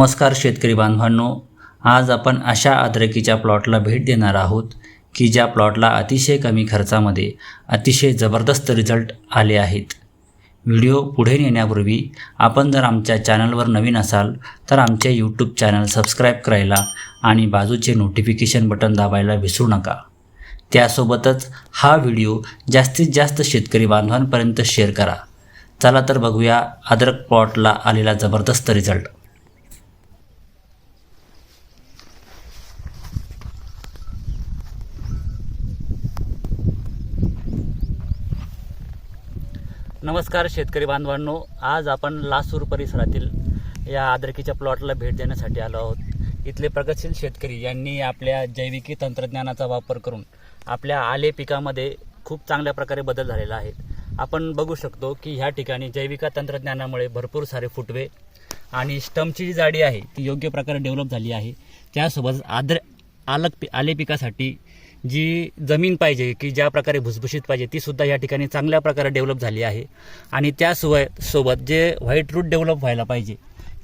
नमस्कार शेतकरी बांधवांनो आज आपण अशा अद्रकीच्या प्लॉटला भेट देणार आहोत की ज्या प्लॉटला अतिशय कमी खर्चामध्ये अतिशय जबरदस्त रिझल्ट आले आहेत. व्हिडिओ पुढे नेण्यापूर्वी आपण जर आमच्या चॅनलवर नवीन असाल तर आमचे यूट्यूब चॅनल सबस्क्राईब करायला आणि बाजूचे नोटिफिकेशन बटन दाबायला विसरू नका. त्यासोबतच हा व्हिडिओ जास्तीत जास्त शेतकरी बांधवांपर्यंत शेअर करा. चला तर बघूया अद्रक प्लॉटला आलेला जबरदस्त रिझल्ट. नमस्कार शेतकरी बांधवांनो आज आपण लासूर परिसरातील या आदरकीच्या प्लॉटला भेट देण्यासाठी आलो आहोत. इथले प्रगतशील शेतकरी यांनी आपल्या जैविकी तंत्रज्ञानाचा वापर करून आपल्या आले पिकामध्ये खूप चांगल्या प्रकारे बदल झालेला आहे. आपण बघू शकतो की ह्या ठिकाणी जैविक तंत्रज्ञानामुळे भरपूर सारे फुटवे आणि स्टमची जी जाडी आहे ती योग्य प्रकारे डेव्हलप झाली आहे. त्यासोबत आद्र आलक पि आले पिकासाठी जी जमीन पाहिजे की ज्या प्रकारे भुसभुशीत पाहिजे ती सुद्धा या ठिकाणी चांगल्या प्रकारे डेव्हलप झाली आहे. आणि त्यासोबत सोबत जे व्हाईट रूट डेव्हलप व्हायला पाहिजे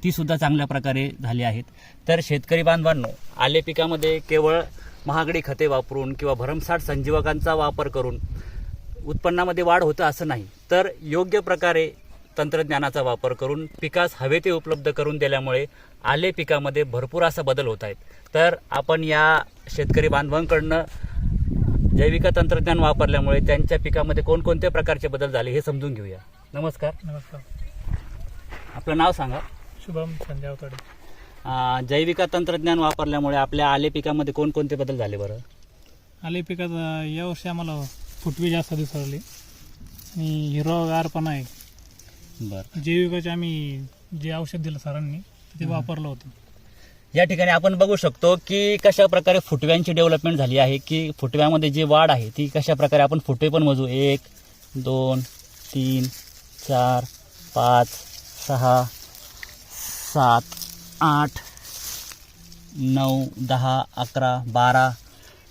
ती सुद्धा चांगल्या प्रकारे झाली आहेत. तर शेतकरी बांधवांनो आले पिकामध्ये केवळ महागडी खते वापरून किंवा भरमसाठ संजीवकांचा वापर करून उत्पन्नामध्ये वाढ होतं असं नाही. तर योग्य प्रकारे तंत्रज्ञानाचा वापर करून पिकास हवे ते उपलब्ध करून दिल्यामुळे आले पिकामध्ये भरपूर असा बदल होत आहेत. तर आपण या शेतकरी बांधवांकडनं जैविक तंत्रज्ञान वापरल्यामुळे त्यांच्या पिकामध्ये कोणकोणत्या प्रकारचे बदल झाले हे समजून घेऊया. नमस्कार. नमस्कार. आपलं नाव सांगा. शुभम संजय अवताडे. जैविक तंत्रज्ञान वापरल्यामुळे आपल्या आले पिकामध्ये कोणकोणते बदल झाले बरं? आले पिकात यावर्षी आम्हाला फुटवी जास्त दिसून आली आणि हिरवागारपणा आहे. बरं. जैविकाचे आम्ही जे औषध दिलं सरांनी ते वापरलं होतं. या ठिकाणी आपण बघू शकतो की कशा प्रकारे फुटव्यांची डेव्हलपमेंट झाली आहे की फुटव्यामध्ये जी वाढ आहे ती कशा प्रकारे आपण फुटवे पण मोजू? एक दोन तीन चार पाच सहा सात आठ नऊ दहा अकरा बारा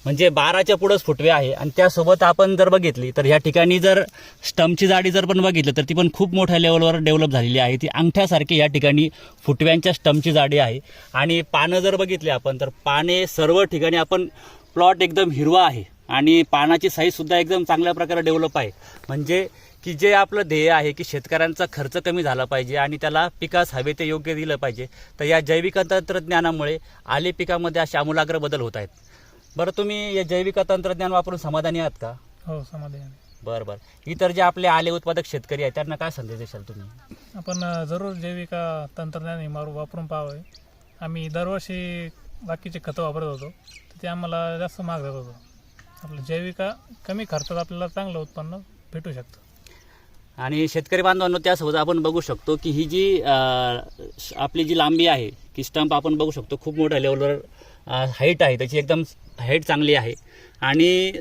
म्हणजे बाराच्या पुढंच फुटवे आहे. आणि त्यासोबत आपण जर बघितली तर ह्या ठिकाणी जर स्टमची जाडी जर पण बघितलं तर ती पण खूप मोठ्या लेवलवर डेव्हलप झालेली आहे. ती अंगठ्यासारखी या ठिकाणी फुटव्यांच्या स्टमची जाडी आहे. आणि पानं जर बघितली आपण तर पाने सर्व ठिकाणी आपण प्लॉट एकदम हिरवा आहे. आणि पानाची साईजसुद्धा एकदम चांगल्या प्रकारे डेव्हलप आहे. म्हणजे की जे आपलं ध्येय आहे की शेतकऱ्यांचा खर्च कमी झाला पाहिजे आणि त्याला पिकास हवे ते योग्य दिलं पाहिजे तर या जैविक तंत्रज्ञानामुळे आले पिकामध्ये असे आमूलाग्र बदल होत आहेत. बरं तुम्ही या जैविक तंत्रज्ञान वापरून समाधानी आहात का? हो समाधान बरं बरं. इतर जे आपले आले उत्पादक शेतकरी आहेत त्यांना काय संदेश देशाल तुम्ही? आपण अं, जरूर जैविक अं, तंत्रज्ञान हे मारू वापरून पाहावे. आम्ही दरवर्षी बाकीचे खतं वापरत होतो. तर ते आम्हाला जास्त महाग जात होतं. आपलं जैविका कमी खर्चात आपल्याला चांगलं उत्पन्न भेटू शकतं. आणि शेतकरी बांधवांनो त्यासोबत आपण बघू शकतो की ही जी अं, श- आपली जी लांबी आहे की स्टंप आपण बघू शकतो खूप मोठ्या लेवलवर हाईट आहे. त्याची एकदम हाईट चांगली आहे. आणि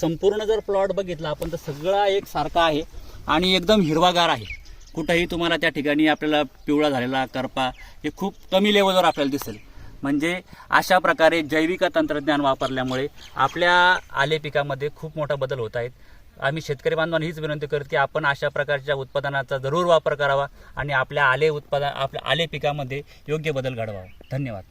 संपूर्ण जर प्लॉट बघितला आपण तर सगळा एक सारखा आहे आणि एकदम हिरवागार आहे. कुठंही तुम्हाला त्या ठिकाणी आपल्याला पिवळा झालेला करपा हे खूप कमी लेवलवर आपल्याला दिसेल. म्हणजे अशा प्रकारे जैविक तंत्रज्ञान वापरल्यामुळे आपल्या आले पिकामध्ये खूप मोठा बदल होत आहेत आम्ही शेतकरी बांधवांना हीच विनंती करत की आपण अशा प्रकारच्या उत्पादनाचा जरूर वापर करावा आणि आपल्या आले उत्पादन आपल्या आले पिकामध्ये योग्य बदल घडवावा. धन्यवाद.